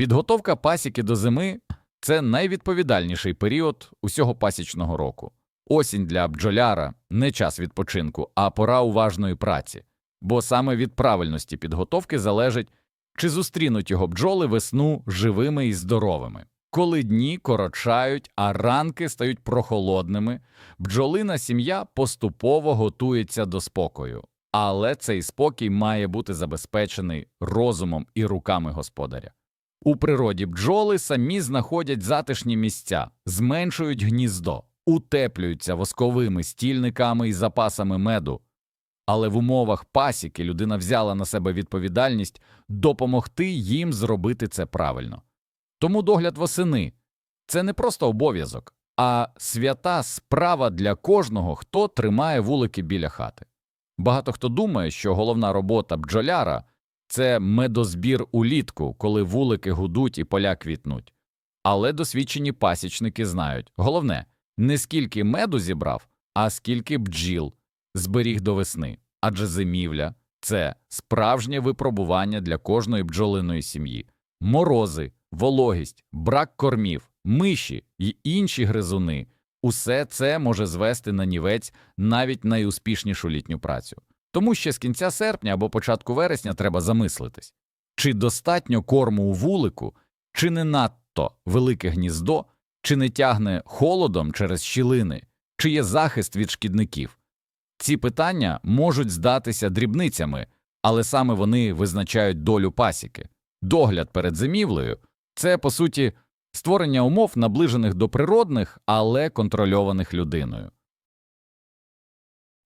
Підготовка пасіки до зими це найвідповідальніший період усього пасічного року. Осінь для бджоляра не час відпочинку, а пора уважної праці, бо саме від правильності підготовки залежить, чи зустрінуть його бджоли весну живими і здоровими. Коли дні коротшають, а ранки стають прохолодними, бджолина сім'я поступово готується до спокою. Але цей спокій має бути забезпечений розумом і руками господаря. У природі бджоли самі знаходять затишні місця, зменшують гніздо, утеплюються восковими стільниками і запасами меду. Але в умовах пасіки людина взяла на себе відповідальність допомогти їм зробити це правильно. Тому догляд восени це не просто обов'язок, а свята справа для кожного, хто тримає вулики біля хати. Багато хто думає, що головна робота бджоляра це медозбір улітку, коли вулики гудуть і поля квітнуть. Але досвідчені пасічники знають головне не скільки меду зібрав, а скільки бджіл зберіг до весни. Адже зимівля це справжнє випробування для кожної бджолиної сім'ї. Морози, вологість, брак кормів, миші й інші гризуни усе це може звести на нівець навіть найуспішнішу літню працю. Тому ще з кінця серпня або початку вересня треба замислитись, чи достатньо корму у вулику, чи не надто велике гніздо, чи не тягне холодом через щілини, чи є захист від шкідників. Ці питання можуть здатися дрібницями, але саме вони визначають долю пасіки. Догляд перед зимівлею це, по суті, створення умов, наближених до природних, але контрольованих людиною.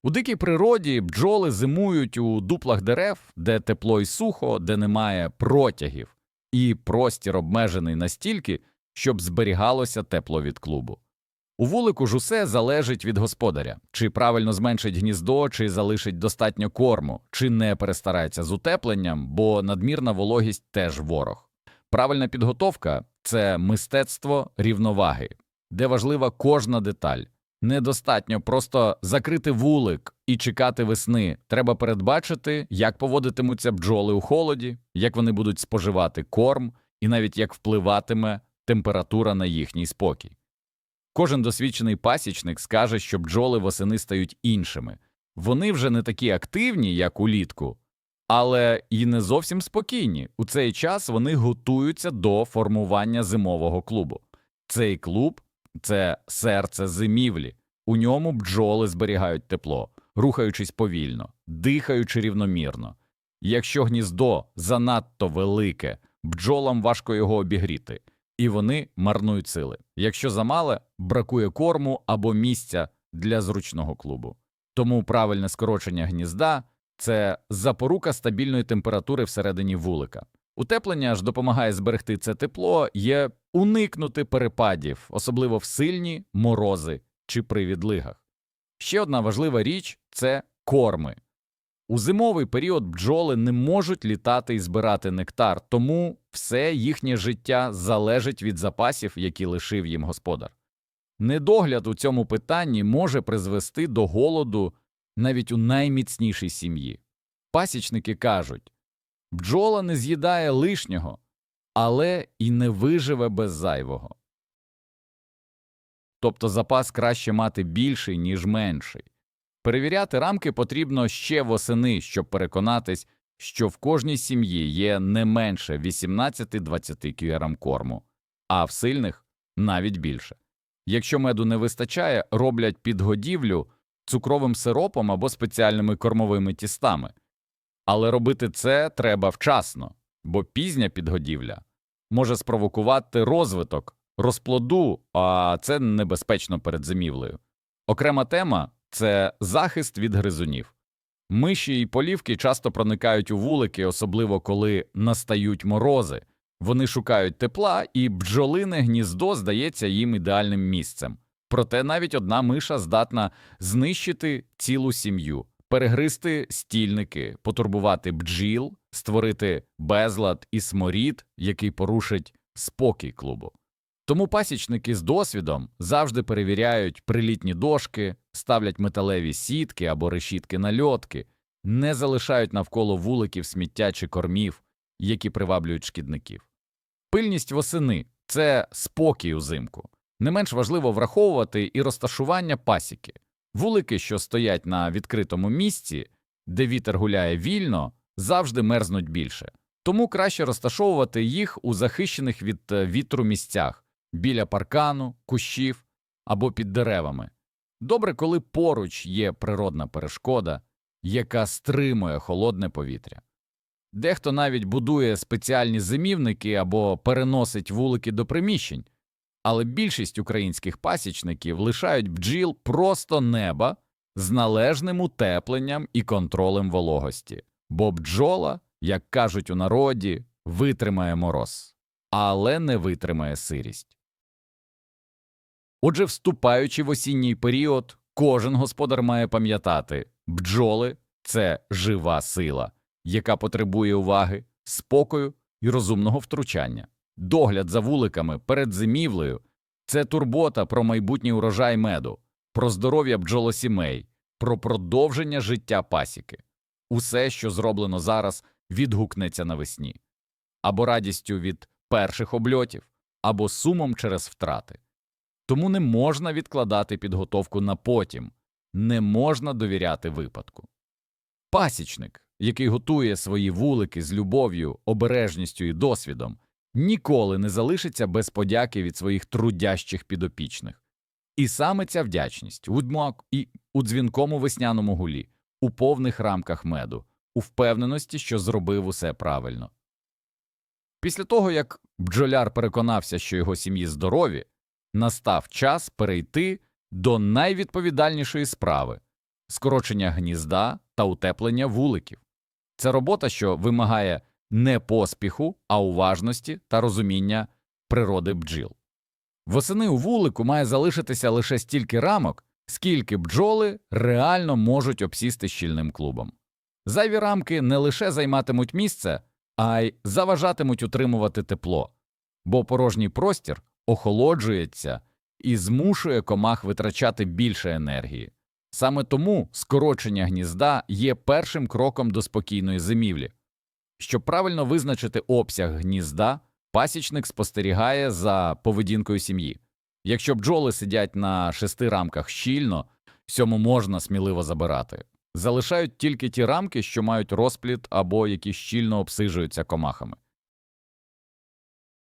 У дикій природі бджоли зимують у дуплах дерев, де тепло і сухо, де немає протягів, і простір обмежений настільки, щоб зберігалося тепло від клубу. У вулику ж усе залежить від господаря, чи правильно зменшить гніздо, чи залишить достатньо корму, чи не перестарається з утепленням, бо надмірна вологість теж ворог. Правильна підготовка це мистецтво рівноваги, де важлива кожна деталь. Недостатньо просто закрити вулик і чекати весни. Треба передбачити, як поводитимуться бджоли у холоді, як вони будуть споживати корм, і навіть як впливатиме температура на їхній спокій. Кожен досвідчений пасічник скаже, що бджоли восени стають іншими. Вони вже не такі активні, як улітку, але і не зовсім спокійні. У цей час вони готуються до формування зимового клубу. Цей клуб це серце зимівлі. У ньому бджоли зберігають тепло, рухаючись повільно, дихаючи рівномірно. Якщо гніздо занадто велике, бджолам важко його обігріти, і вони марнують сили. Якщо замале, бракує корму або місця для зручного клубу. Тому правильне скорочення гнізда це запорука стабільної температури всередині вулика. Утеплення ж допомагає зберегти це тепло, є уникнути перепадів, особливо в сильні морози чи при відлигах. Ще одна важлива річ це корми. У зимовий період бджоли не можуть літати і збирати нектар, тому все їхнє життя залежить від запасів, які лишив їм господар. Недогляд у цьому питанні може призвести до голоду навіть у найміцнішій сім'ї. Пасічники кажуть бджола не з'їдає лишнього, але і не виживе без зайвого. Тобто запас краще мати більший, ніж менший. Перевіряти рамки потрібно ще восени, щоб переконатись, що в кожній сім'ї є не менше 18-20 кг корму, а в сильних навіть більше. Якщо меду не вистачає, роблять підгодівлю цукровим сиропом або спеціальними кормовими тістами. Але робити це треба вчасно, бо пізня підгодівля може спровокувати розвиток, розплоду, а це небезпечно перед зимівлею. Окрема тема це захист від гризунів. Миші і полівки часто проникають у вулики, особливо коли настають морози. Вони шукають тепла, і бджолине гніздо здається їм ідеальним місцем. Проте навіть одна миша здатна знищити цілу сім'ю, перегризти стільники, потурбувати бджіл, створити безлад і сморід, який порушить спокій клубу. Тому пасічники з досвідом завжди перевіряють прилітні дошки, ставлять металеві сітки або решітки на льотки, не залишають навколо вуликів сміття чи кормів, які приваблюють шкідників. Пильність восени це спокій узимку. Не менш важливо враховувати і розташування пасіки. Вулики, що стоять на відкритому місці, де вітер гуляє вільно, завжди мерзнуть більше. Тому краще розташовувати їх у захищених від е, вітру місцях біля паркану, кущів або під деревами. Добре, коли поруч є природна перешкода, яка стримує холодне повітря. Дехто навіть будує спеціальні зимівники або переносить вулики до приміщень, але більшість українських пасічників лишають бджіл просто неба з належним утепленням і контролем вологості, бо бджола, як кажуть у народі, витримає мороз, але не витримає сирість. Отже, вступаючи в осінній період, кожен господар має пам'ятати бджоли це жива сила, яка потребує уваги, спокою і розумного втручання. Догляд за вуликами перед зимівлею це турбота про майбутній урожай меду, про здоров'я бджолосімей, про продовження життя пасіки. Усе, що зроблено зараз, відгукнеться навесні або радістю від перших обльотів, або сумом через втрати. Тому не можна відкладати підготовку на потім, не можна довіряти випадку. Пасічник, який готує свої вулики з любов'ю, обережністю і досвідом, ніколи не залишиться без подяки від своїх трудящих підопічних. І саме ця вдячність у дмак і у дзвінкому весняному гулі, у повних рамках меду, у впевненості, що зробив усе правильно. Після того, як бджоляр переконався, що його сім'ї здорові, настав час перейти до найвідповідальнішої справи скорочення гнізда та утеплення вуликів. Це робота, що вимагає не поспіху, а уважності та розуміння природи бджіл. Восени у вулику має залишитися лише стільки рамок, скільки бджоли реально можуть обсісти щільним клубом. Зайві рамки не лише займатимуть місце, а й заважатимуть утримувати тепло, бо порожній простір охолоджується і змушує комах витрачати більше енергії. Саме тому скорочення гнізда є першим кроком до спокійної зимівлі. Щоб правильно визначити обсяг гнізда, пасічник спостерігає за поведінкою сім'ї. Якщо бджоли сидять на шести рамках щільно, сьому можна сміливо забирати. Залишають тільки ті рамки, що мають розпліт або які щільно обсижуються комахами.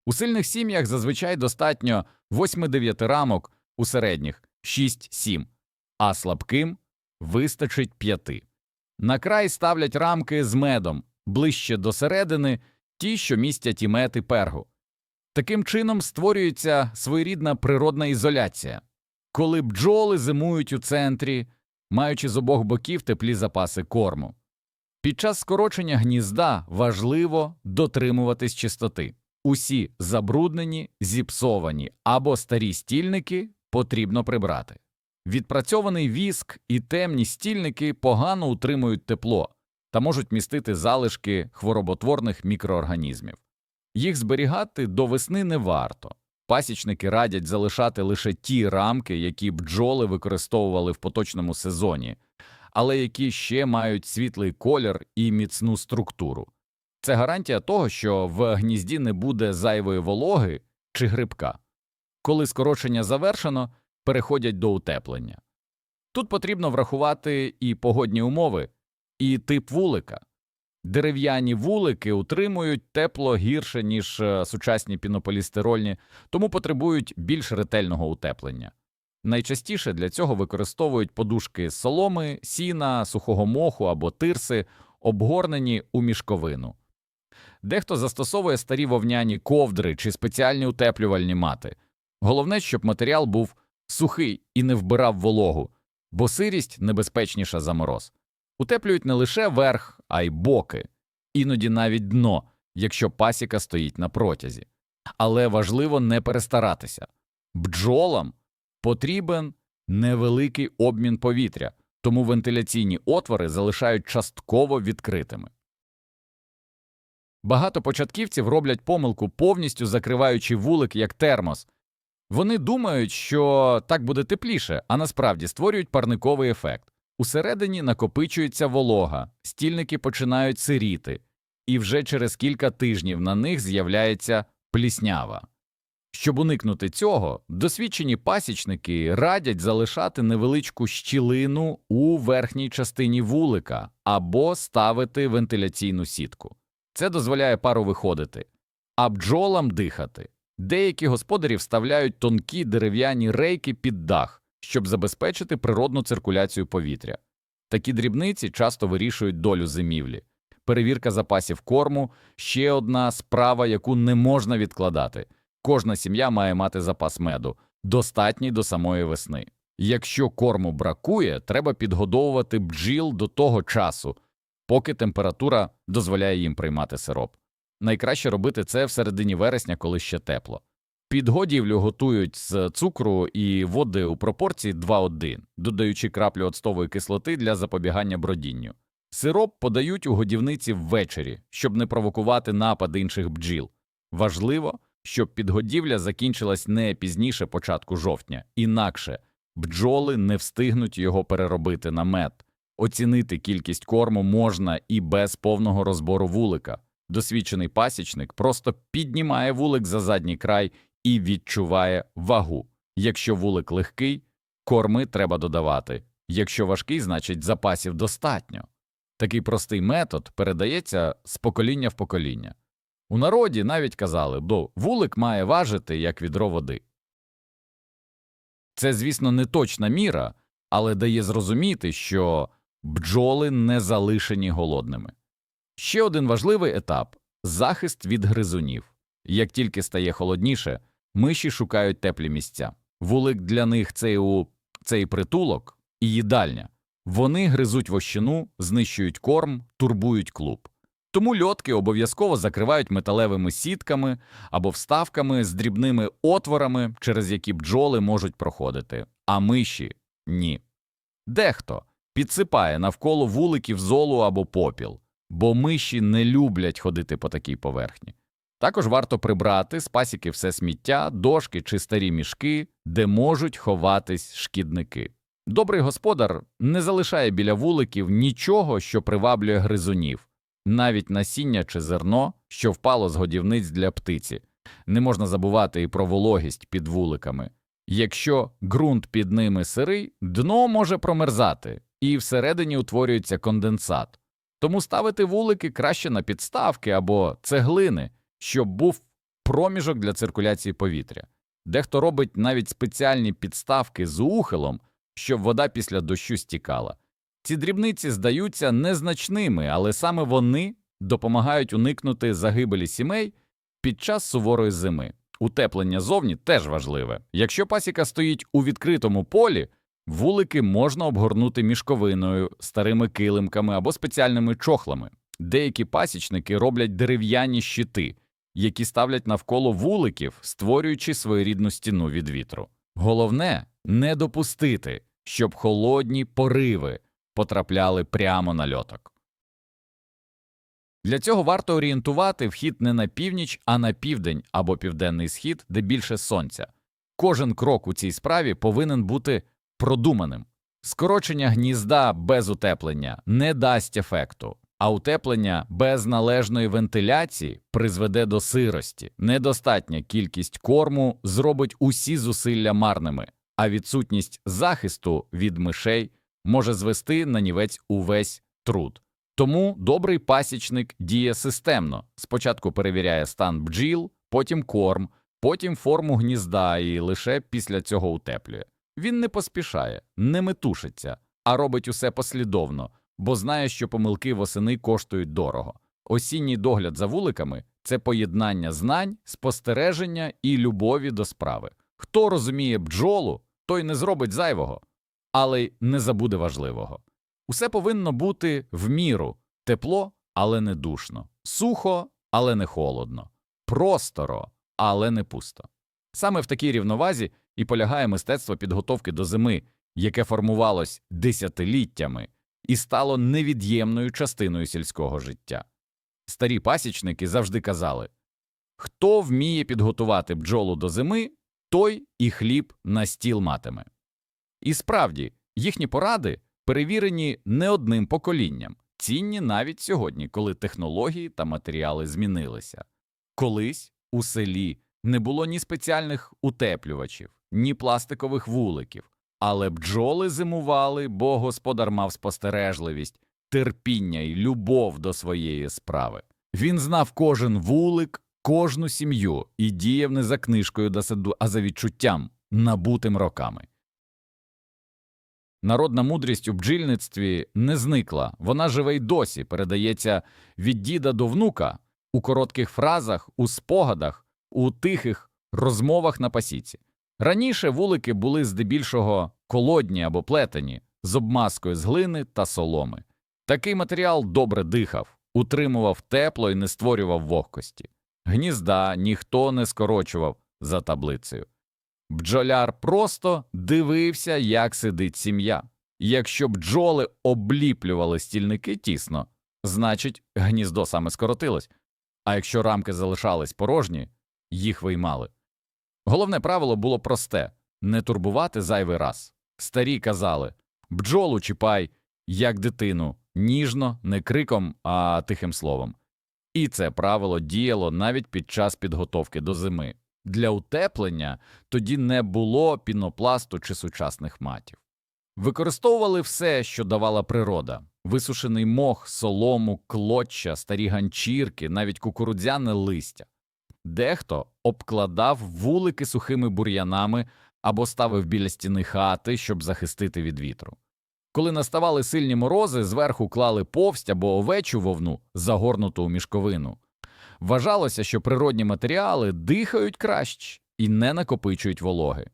У сильних сім'ях зазвичай достатньо 8-9 рамок, у середніх 6-7, а слабким вистачить 5. На край ставлять рамки з медом, ближче до середини ті, що містять і мед і пергу. Таким чином створюється своєрідна природна ізоляція. Коли бджоли зимують у центрі, маючи з обох боків теплі запаси корму. Під час скорочення гнізда важливо дотримуватись чистоти. Усі забруднені, зіпсовані або старі стільники потрібно прибрати. Відпрацьований віск і темні стільники погано утримують тепло та можуть містити залишки хвороботворних мікроорганізмів. Їх зберігати до весни не варто. Пасічники радять залишати лише ті рамки, які бджоли використовували в поточному сезоні, але які ще мають світлий колір і міцну структуру. Це гарантія того, що в гнізді не буде зайвої вологи чи грибка. Коли скорочення завершено, переходять до утеплення. Тут потрібно врахувати і погодні умови, і тип вулика. Дерев'яні вулики утримують тепло гірше, ніж е, сучасні пінополістирольні, тому потребують більш ретельного утеплення. Найчастіше для цього використовують подушки з соломи, сіна, сухого моху або тирси, обгорнені у мішковину. Дехто застосовує старі вовняні ковдри чи спеціальні утеплювальні мати. Головне, щоб матеріал був сухий і не вбирав вологу, бо сирість небезпечніша за мороз. Утеплюють не лише верх, а й боки, іноді навіть дно, якщо пасіка стоїть на протязі. Але важливо не перестаратися. Бджолам потрібен невеликий обмін повітря, тому вентиляційні отвори залишають частково відкритими. Багато початківців роблять помилку, повністю закриваючи вулик як термос. Вони думають, що так буде тепліше, а насправді створюють парниковий ефект. Усередині накопичується волога, стільники починають сиріти, і вже через кілька тижнів на них з'являється пліснява. Щоб уникнути цього, досвідчені пасічники радять залишати невеличку щілину у верхній частині вулика або ставити вентиляційну сітку. Це дозволяє пару виходити, а бджолам дихати. Деякі господарі вставляють тонкі дерев'яні рейки під дах, щоб забезпечити природну циркуляцію повітря. Такі дрібниці часто вирішують долю зимівлі. Перевірка запасів корму ще одна справа, яку не можна відкладати. Кожна сім'я має мати запас меду, достатній до самої весни. Якщо корму бракує, треба підгодовувати бджіл до того часу, поки температура дозволяє їм приймати сироп. Найкраще робити це в середині вересня, коли ще тепло. Підгодівлю готують з цукру і води у пропорції 2-1, додаючи краплю оцтової кислоти для запобігання бродінню. Сироп подають у годівниці ввечері, щоб не провокувати напад інших бджіл. Важливо, щоб підгодівля закінчилась не пізніше початку жовтня, інакше бджоли не встигнуть його переробити на мед. Оцінити кількість корму можна і без повного розбору вулика. Досвідчений пасічник просто піднімає вулик за задній край і відчуває вагу. Якщо вулик легкий, корми треба додавати. Якщо важкий, значить запасів достатньо. Такий простий метод передається з покоління в покоління. У народі навіть казали, бо вулик має важити як відро води. Це, звісно, не точна міра, але дає зрозуміти, що бджоли не залишені голодними. Ще один важливий етап захист від гризунів. Як тільки стає холодніше, миші шукають теплі місця. Вулик для них це у цей притулок і їдальня. Вони гризуть вощину, знищують корм, турбують клуб. Тому льотки обов'язково закривають металевими сітками або вставками з дрібними отворами, через які бджоли можуть проходити, а миші ні. Дехто підсипає навколо вуликів золу або попіл, бо миші не люблять ходити по такій поверхні. Також варто прибрати з пасіки все сміття, дошки чи старі мішки, де можуть ховатись шкідники. Добрий господар не залишає біля вуликів нічого, що приваблює гризунів, навіть насіння чи зерно, що впало з годівниць для птиці. Не можна забувати і про вологість під вуликами. Якщо ґрунт під ними сирий, дно може промерзати, і всередині утворюється конденсат. Тому ставити вулики краще на підставки або цеглини, щоб був проміжок для циркуляції повітря. Дехто робить навіть спеціальні підставки з ухилом, щоб вода після дощу стікала. Ці дрібниці здаються незначними, але саме вони допомагають уникнути загибелі сімей під час суворої зими. Утеплення зовні теж важливе. Якщо пасіка стоїть у відкритому полі, вулики можна обгорнути мішковиною, старими килимками або спеціальними чохлами. Деякі пасічники роблять дерев'яні щити, які ставлять навколо вуликів, створюючи своєрідну стіну від вітру. Головне не допустити, щоб холодні пориви потрапляли прямо на льоток. Для цього варто орієнтувати вхід не на північ, а на південь або південний схід, де більше сонця. Кожен крок у цій справі повинен бути продуманим. Скорочення гнізда без утеплення не дасть ефекту, а утеплення без належної вентиляції призведе до сирості. Недостатня кількість корму зробить усі зусилля марними, а відсутність захисту від мишей може звести на нівець увесь труд. Тому добрий пасічник діє системно. Спочатку перевіряє стан бджіл, потім корм, потім форму гнізда і лише після цього утеплює. Він не поспішає, не метушиться, а робить усе послідовно, бо знає, що помилки восени коштують дорого. Осінній догляд за вуликами це поєднання знань, спостереження і любові до справи. Хто розуміє бджолу, той не зробить зайвого, але й не забуде важливого. Усе повинно бути в міру тепло, але не душно, сухо, але не холодно, просторо, але не пусто. Саме в такій рівновазі і полягає мистецтво підготовки до зими, яке формувалось десятиліттями і стало невід'ємною частиною сільського життя. Старі пасічники завжди казали хто вміє підготувати бджолу до зими, той і хліб на стіл матиме. І справді, їхні поради перевірені не одним поколінням, цінні навіть сьогодні, коли технології та матеріали змінилися. Колись У селі не було ні спеціальних утеплювачів, ні пластикових вуликів, але бджоли зимували, бо господар мав спостережливість, терпіння і любов до своєї справи. Він знав кожен вулик, кожну сім'ю і діяв не за книжкою до саду, а за відчуттям, набутим роками. Народна мудрість у бджільництві не зникла, вона живе й досі, передається від діда до внука у коротких фразах, у спогадах, у тихих розмовах на пасіці. Раніше вулики були здебільшого колодні або плетені з обмазкою з глини та соломи. Такий матеріал добре дихав, утримував тепло і не створював вогкості. Гнізда ніхто не скорочував за таблицею. Бджоляр просто дивився, як сидить сім'я. Якщо бджоли обліплювали стільники тісно, значить, гніздо саме скоротилось, а якщо рамки залишались порожні, їх виймали. Головне правило було просте не турбувати зайвий раз. Старі казали бджолу чіпай, як дитину, ніжно, не криком, а тихим словом. І це правило діяло навіть під час підготовки до зими. Для утеплення тоді не було пінопласту чи сучасних матів. Використовували все, що давала природа висушений мох, солому, клоччя, старі ганчірки, навіть кукурудзяне листя. Дехто обкладав вулики сухими бур'янами або ставив біля стіни хати, щоб захистити від вітру. Коли наставали сильні морози, зверху клали повсть або овечу вовну, загорнуту у мішковину. Вважалося, що природні матеріали дихають краще і не накопичують вологи.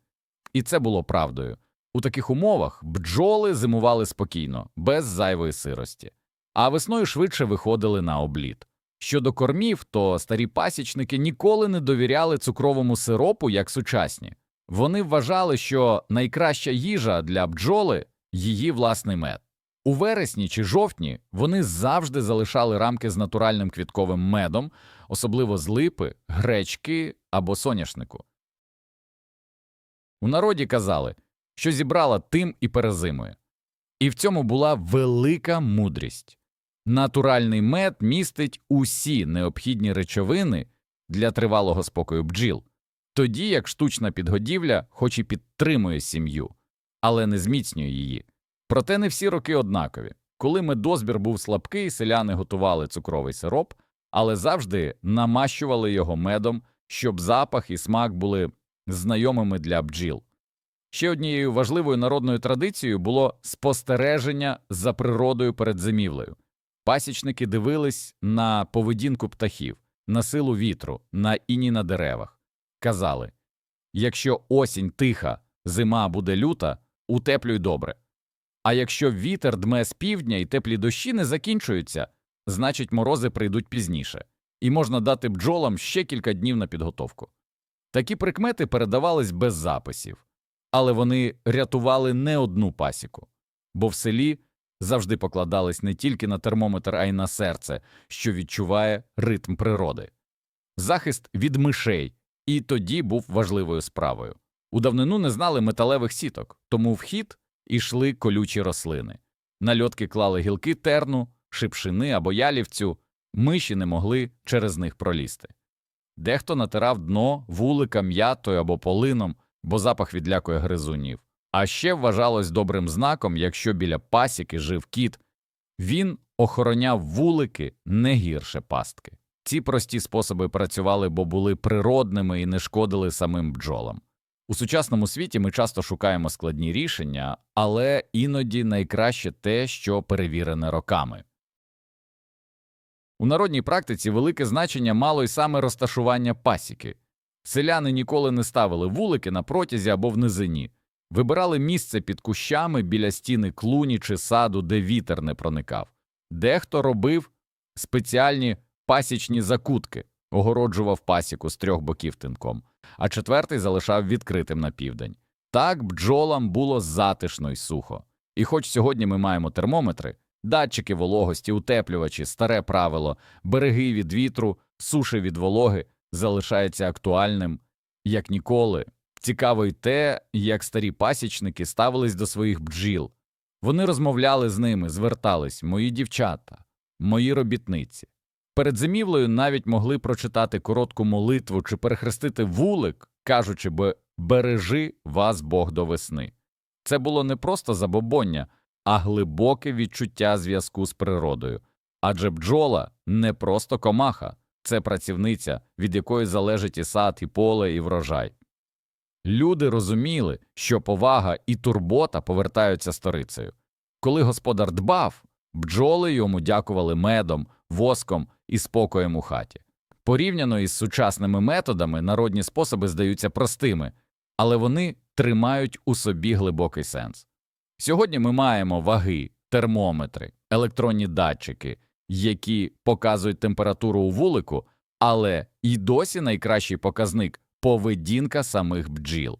І це було правдою. У таких умовах бджоли зимували спокійно, без зайвої сирості, а весною швидше виходили на обліт. Щодо кормів, то старі пасічники ніколи не довіряли цукровому сиропу як сучасні. Вони вважали, що найкраща їжа для бджоли її власний мед. У вересні чи жовтні вони завжди залишали рамки з натуральним квітковим медом, особливо з липи, гречки або соняшнику. У народі казали, що зібрала тим і перезимує. І в цьому була велика мудрість. Натуральний мед містить усі необхідні речовини для тривалого спокою бджіл, тоді як штучна підгодівля хоч і підтримує сім'ю, але не зміцнює її. Проте не всі роки однакові. Коли медозбір був слабкий, селяни готували цукровий сироп, але завжди намащували його медом, щоб запах і смак були знайомими для бджіл. Ще однією важливою народною традицією було спостереження за природою перед зимівлею. Пасічники дивились на поведінку птахів, на силу вітру, на іні на деревах. Казали якщо осінь тиха, зима буде люта, утеплюй добре. А якщо вітер дме з півдня і теплі дощі не закінчуються, значить морози прийдуть пізніше, і можна дати бджолам ще кілька днів на підготовку. Такі прикмети передавались без записів, але вони рятували не одну пасіку, бо в селі завжди покладались не тільки на термометр, а й на серце, що відчуває ритм природи. Захист від мишей і тоді був важливою справою. У давнину не знали металевих сіток, тому в хід ішли колючі рослини. На льотки клали гілки терну, шипшини або ялівцю, миші не могли через них пролізти. Дехто натирав дно вулика м'ятою або полином, бо запах відлякує гризунів. А ще вважалось добрим знаком, якщо біля пасіки жив кіт, він охороняв вулики не гірше пастки. Ці прості способи працювали, бо були природними і не шкодили самим бджолам. У сучасному світі ми часто шукаємо складні рішення, але іноді найкраще те, що перевірене роками. У народній практиці велике значення мало й саме розташування пасіки. Селяни ніколи не ставили вулики на протязі або в низині, вибирали місце під кущами біля стіни клуні чи саду, де вітер не проникав. Дехто робив спеціальні пасічні закутки, огороджував пасіку з трьох боків тинком, а четвертий залишав відкритим на південь. Так бджолам було затишно й сухо. І хоч сьогодні ми маємо термометри, датчики вологості, утеплювачі, старе правило, береги від вітру, суші від вологи залишається актуальним, як ніколи. Цікаво й те, як старі пасічники ставились до своїх бджіл. Вони розмовляли з ними, звертались мої дівчата, мої робітниці. Перед зимівлею навіть могли прочитати коротку молитву чи перехрестити вулик, кажучи би «бережи вас Бог до весни». Це було не просто забобоння, а глибоке відчуття зв'язку з природою. Адже бджола не просто комаха, це працівниця, від якої залежить і сад, і поле, і врожай. Люди розуміли, що повага і турбота повертаються сторицею. Коли господар дбав, бджоли йому дякували медом, воском і спокоєм у хаті. Порівняно із сучасними методами народні способи здаються простими, але вони тримають у собі глибокий сенс. Сьогодні ми маємо ваги, термометри, електронні датчики, які показують температуру у вулику, але і досі найкращий показник поведінка самих бджіл.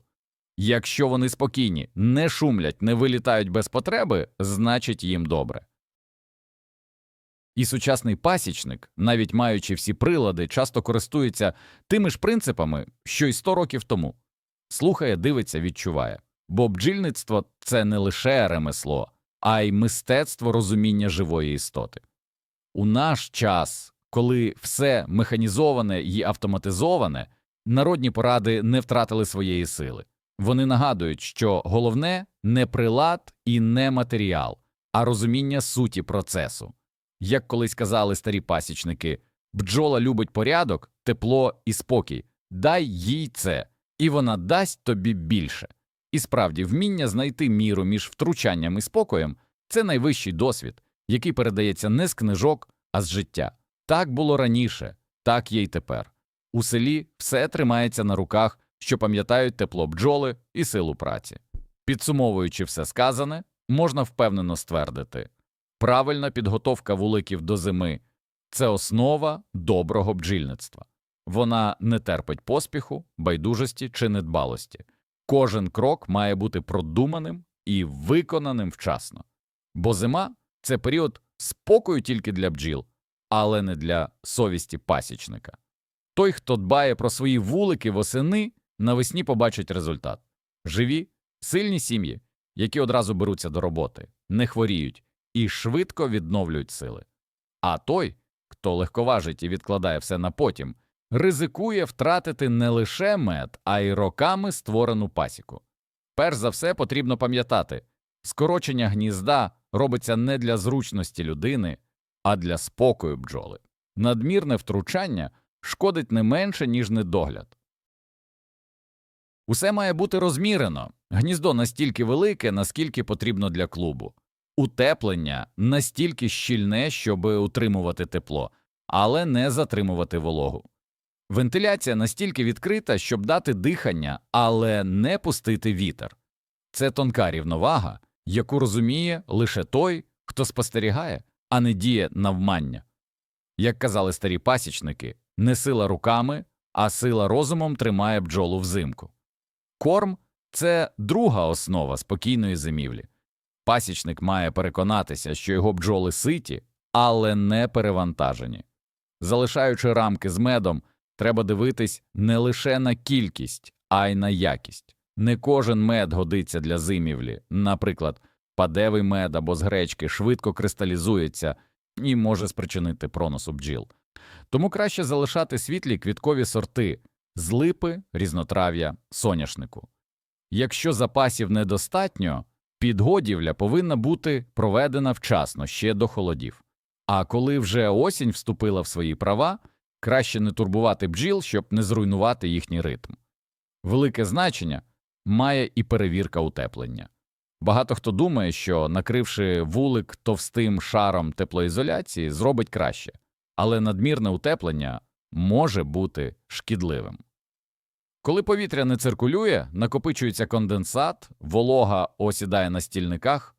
Якщо вони спокійні, не шумлять, не вилітають без потреби, значить їм добре. І сучасний пасічник, навіть маючи всі прилади, часто користується тими ж принципами, що й 100 років тому. Слухає, дивиться, відчуває. Бо бджільництво це не лише ремесло, а й мистецтво розуміння живої істоти. У наш час, коли все механізоване і автоматизоване, народні поради не втратили своєї сили. Вони нагадують, що головне не прилад і не матеріал, а розуміння суті процесу. Як колись казали старі пасічники, бджола любить порядок, тепло і спокій. Дай їй це, і вона дасть тобі більше. І справді, вміння знайти міру між втручанням і спокоєм це найвищий досвід, який передається не з книжок, а з життя. Так було раніше, так є й тепер. У селі все тримається на руках, що пам'ятають тепло бджоли і силу праці. Підсумовуючи все сказане, можна впевнено ствердити правильна підготовка вуликів до зими це основа доброго бджільництва. Вона не терпить поспіху, байдужості чи недбалості. Кожен крок має бути продуманим і виконаним вчасно. Бо зима це період спокою тільки для бджіл, але не для совісті пасічника. Той, хто дбає про свої вулики восени, навесні побачить результат живі, сильні сім'ї, які одразу беруться до роботи, не хворіють і швидко відновлюють сили. А той, хто легковажить і відкладає все на потім, ризикує втратити не лише мед, а й роками створену пасіку. Перш за все потрібно пам'ятати скорочення гнізда робиться не для зручності людини, а для спокою бджоли. Надмірне втручання шкодить не менше, ніж недогляд. Усе має бути розмірено, гніздо настільки велике, наскільки потрібно для клубу, утеплення настільки щільне, щоб утримувати тепло, але не затримувати вологу. Вентиляція настільки відкрита, щоб дати дихання, але не пустити вітер. Це тонка рівновага, яку розуміє лише той, хто спостерігає, а не діє навмання. Як казали старі пасічники, не сила руками, а сила розумом тримає бджолу взимку. Корм це друга основа спокійної зимівлі. Пасічник має переконатися, що його бджоли ситі, але не перевантажені. Залишаючи рамки з медом, треба дивитись не лише на кількість, а й на якість. Не кожен мед годиться для зимівлі, наприклад, падевий мед або з гречки швидко кристалізується і може спричинити проносу бджіл. Тому краще залишати світлі квіткові сорти з липи, різнотрав'я, соняшнику. Якщо запасів недостатньо, підгодівля повинна бути проведена вчасно ще до холодів. А коли вже осінь вступила в свої права, краще не турбувати бджіл, щоб не зруйнувати їхній ритм. Велике значення має і перевірка утеплення. Багато хто думає, що накривши вулик товстим шаром теплоізоляції, зробить краще, але надмірне утеплення може бути шкідливим. Коли повітря не циркулює, накопичується конденсат, волога осідає на стільниках,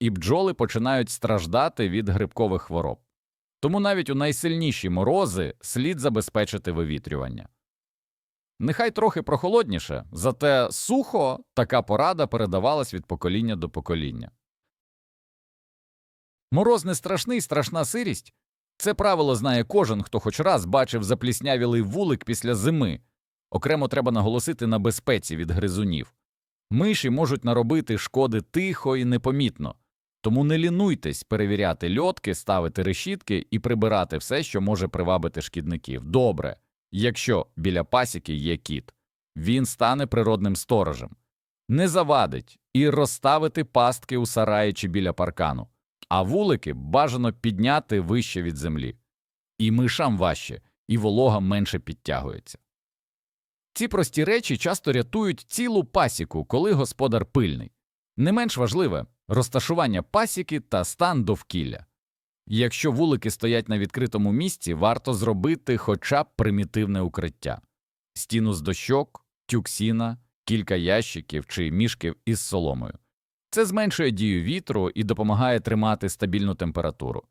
і бджоли починають страждати від грибкових хвороб. Тому навіть у найсильніші морози слід забезпечити вивітрювання. Нехай трохи прохолодніше, зате сухо така порада передавалась від покоління до покоління. Мороз не страшний, страшна сирість. Це правило знає кожен, хто хоч раз бачив запліснявілий вулик після зими. Окремо треба наголосити на безпеці від гризунів. Миші можуть наробити шкоди тихо і непомітно, Тому не лінуйтесь перевіряти льотки, ставити решітки і прибирати все, що може привабити шкідників. Добре, якщо біля пасіки є кіт, він стане природним сторожем. Не завадить і розставити пастки у сараї чи біля паркану, а вулики бажано підняти вище від землі. І мишам важче, і волога менше підтягується. Ці прості речі часто рятують цілу пасіку, коли господар пильний. Не менш важливе розташування пасіки та стан довкілля. Якщо вулики стоять на відкритому місці, варто зробити хоча б примітивне укриття стіну з дощок, тюк сіна, кілька ящиків чи мішків із соломою. Це зменшує дію вітру і допомагає тримати стабільну температуру.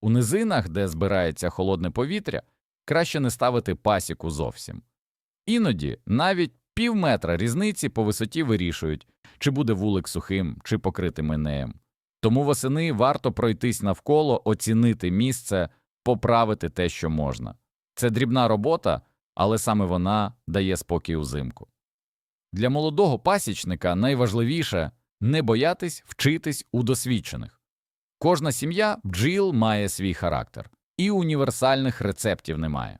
У низинах, де збирається холодне повітря, краще не ставити пасіку зовсім. Іноді навіть пів метра різниці по висоті вирішують, чи буде вулик сухим, чи покритим інеєм. Тому восени варто пройтись навколо, оцінити місце, поправити те, що можна. Це дрібна робота, але саме вона дає спокій узимку. Для молодого пасічника найважливіше не боятись вчитись у досвідчених. Кожна сім'я бджіл має свій характер, і універсальних рецептів немає.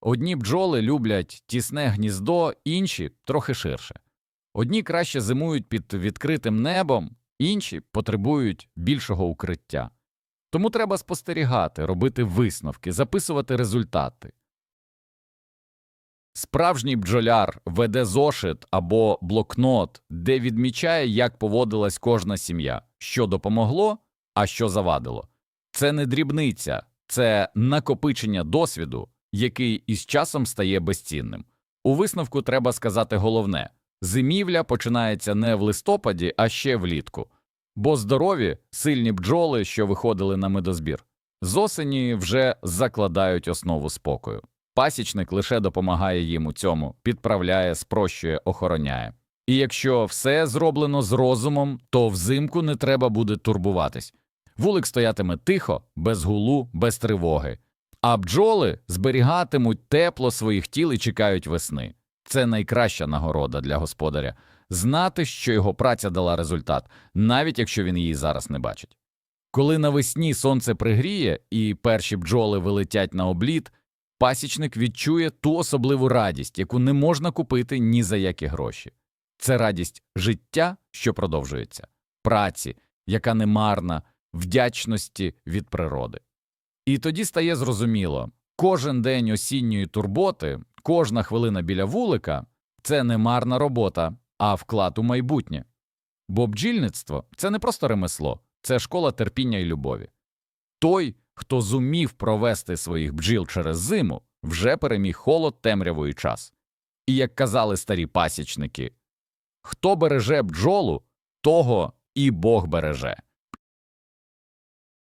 Одні бджоли люблять тісне гніздо, інші трохи ширше. Одні краще зимують під відкритим небом, інші потребують більшого укриття. Тому треба спостерігати, робити висновки, записувати результати. Справжній бджоляр веде зошит або блокнот, де відмічає, як поводилась кожна сім'я, що допомогло, а що завадило. Це не дрібниця, це накопичення досвіду, який із часом стає безцінним. У висновку треба сказати головне зимівля починається не в листопаді, а ще влітку. Бо здорові, сильні бджоли, що виходили на медозбір, з осені вже закладають основу спокою. Пасічник лише допомагає їм у цьому, підправляє, спрощує, охороняє. І якщо все зроблено з розумом, то взимку не треба буде турбуватись. Вулик стоятиме тихо, без гулу, без тривоги, а бджоли зберігатимуть тепло своїх тіл і чекають весни. Це найкраща нагорода для господаря знати, що його праця дала результат, навіть якщо він її зараз не бачить. Коли навесні сонце пригріє і перші бджоли вилетять на обліт, пасічник відчує ту особливу радість, яку не можна купити ні за які гроші. Це радість життя, що продовжується, праці, яка не марна, вдячності від природи. І тоді стає зрозуміло кожен день осінньої турботи, кожна хвилина біля вулика це не марна робота, а вклад у майбутнє. Бо бджільництво це не просто ремесло, це школа терпіння і любові. Той, хто зумів провести своїх бджіл через зиму, вже переміг холод, темряву і час. І як казали старі пасічники хто береже бджолу, того і Бог береже.